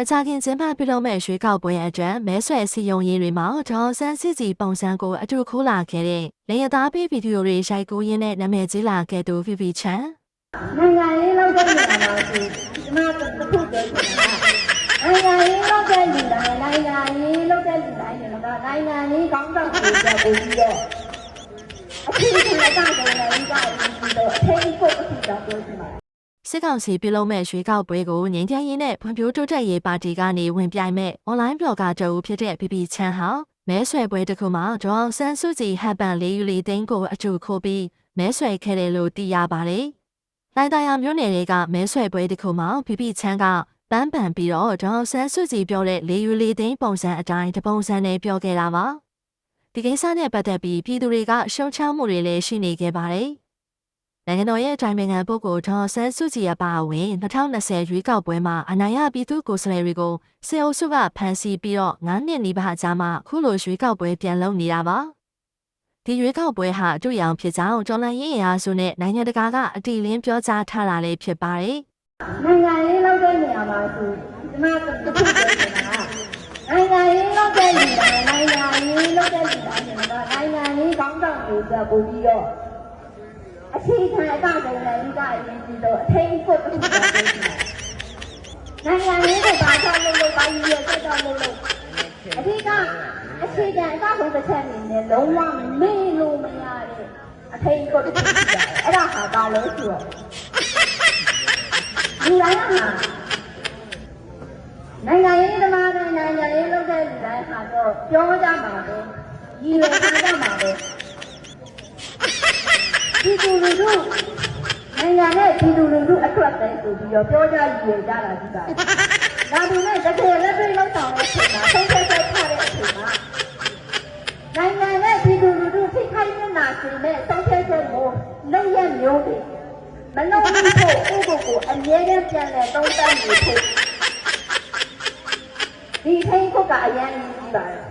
မကြခင်ကျင်းပပြုလုပ်မဲ့ရွေးကောက်ပွဲအတွက်မဲဆွယ်စီယုံရေးတွေမှာဒေါ်ဆန်းစစ်စီပုံစံကိုအတူခိုးလာခဲ့တဲ့လေယာသားပေးဗီဒီယိုတွေရိုက်ကူးရင်းနဲ့နာမည်ကြီးလာခဲ့သူဗီဗီချန်နိုင်ငံရေးလောက်တဲ့နေရာမှာဆိုဒီမှာတစ်ခုပြောချင်တာနိုင်ငံရေးလောက်တဲ့လူတိုင်းနိုင်ငံရေးလောက်တဲ့လူတိုင်းတွေကနိုင်ငံရေးကောင်းဆောင်ကိုပြောပြီးတော့အထူးထူးအကောင့်ကိုလည်းဒီကအရင်ကတော့အထင်းဖို့အထူးတော့ပြောချင်ပါတယ် စစ်ကောင်စီပြုလုပ်မဲ့ရွေးကောက်ပွဲကိုငြိမ်းချမ်းရေးနဲ့ဖွံ့ဖြိုးတိုးတက်ရေးပါတီကနေဝင်ပြိုင်မဲ့အွန်လိုင်းဘလော့ဂါတအူဖြစ်တဲ့ဗီဗီချန်ဟာမဲဆွယ်ပွဲတစ်ခုမှာဒေါ်ဆန်းစုကြည်ဟပ်ပန်လေးယူလီသိန်းကိုအတူခိုးပြီးမဲဆွယ်ခဲ့တယ်လို့သိရပါတယ်။လိုင်တာယာမျိုးနယ်တွေကမဲဆွယ်ပွဲတစ်ခုမှာဗီဗီချန်ကပန်းပန်ပြီးတော့ဒေါ်ဆန်းစုကြည်ပြောတဲ့လေးယူလီသိန်းပုံစံအတိုင်းတပုံစံနဲ့ပြောခဲ့တာပါ။ဒီကိစ္စနဲ့ပတ်သက်ပြီးပြည်သူတွေကရှုံချမှုတွေလည်းရှိနေခဲ့ပါတယ်။ နိုင်ငံတော်ရဲ့အတိုင်ပင်ခံပုဂ္ဂိုလ်ဒေါ်ဆန်းစုကြည်အပါအဝင်2020ရွေးကောက်ပွဲမှာအနိုင်ရပြည်သူ့ကိုယ်စားလှယ်တွေကိုစေအုပ်စုကဖမ်းဆီးပြီးတော့9နှစ်နီးပါးကြာမှခုလိုရွေးကောက်ပွဲပြန်လုပ်နေတာပါဒီရွေးကောက်ပွဲဟာအတူရောင်ဖြစ်ကြောင်းတော်လန်ရေးအင်အားစုနဲ့နိုင်ငံတကာကအတီလင်းပြောကြားထားတာလည်းဖြစ်ပါတယ်နိုင်ငံရေးလောက်တဲ့နေရာမှာဆိုဒီမှာတစ်ခုပြောချင်တာနိုင်ငံရေးလောက်တဲ့လူတိုင်းနိုင်ငံရေးလောက်တဲ့လူတိုင်းတွေကနိုင်ငံရေးကောင်းဆောင်ကိုပြောပြီးတော့ အခြေခံအကောင့်ကိုလည်းဒီကအရင်ပြီးတော့အထင်းဖို့အထူးတော့ပြောချင်ပါတယ်နိုင်ငံရေးကိုဘာသာလို့လို့ဘာရည်ရဆက်တော့လို့လို့အဓိကအခြေခံအကောင့်ကိုတစ်ချက်အနေနဲ့လုံးဝမေ့လို့မရတဲ့အထင်းဖို့တစ်ခုရှိတယ်အဲ့ဒါဟာဘာလို့ဆိုတော့လူတိုင်းဟာနိုင်ငံရေးသမားတွေနိုင်ငံရေးလုပ်တဲ့လူတိုင်းဟာတော့ပြောကြမှာပဲရည်ရွယ်ထားကြမှာပဲ ဒီလူလူတို့နိုင်ငံနဲ့ဒီလူလူတို့အတွက်ပဲဆိုပြီးတော့ပြောကြရည်ရွယ်ကြတာဒီပါဒါပေမဲ့တကယ်လက်တွေ့လောက်ဆောင်တဲ့အချိန်မှာဆုံးဖြတ်ချက်ချတဲ့အချိန်မှာနိုင်ငံနဲ့ဒီလူလူတို့ဖိခိုင်းနေတာဆိုမဲ့ဆုံးဖြတ်ချက်ကိုလုံးရမျိုးတွေမလုံးဘူးဖို့ဥပုပ်ကိုအမြဲတမ်းပြန်လဲသုံးသပ်နေဖို့ဒီထိန်ခုတ်ကအရန်ကြီးပါတယ်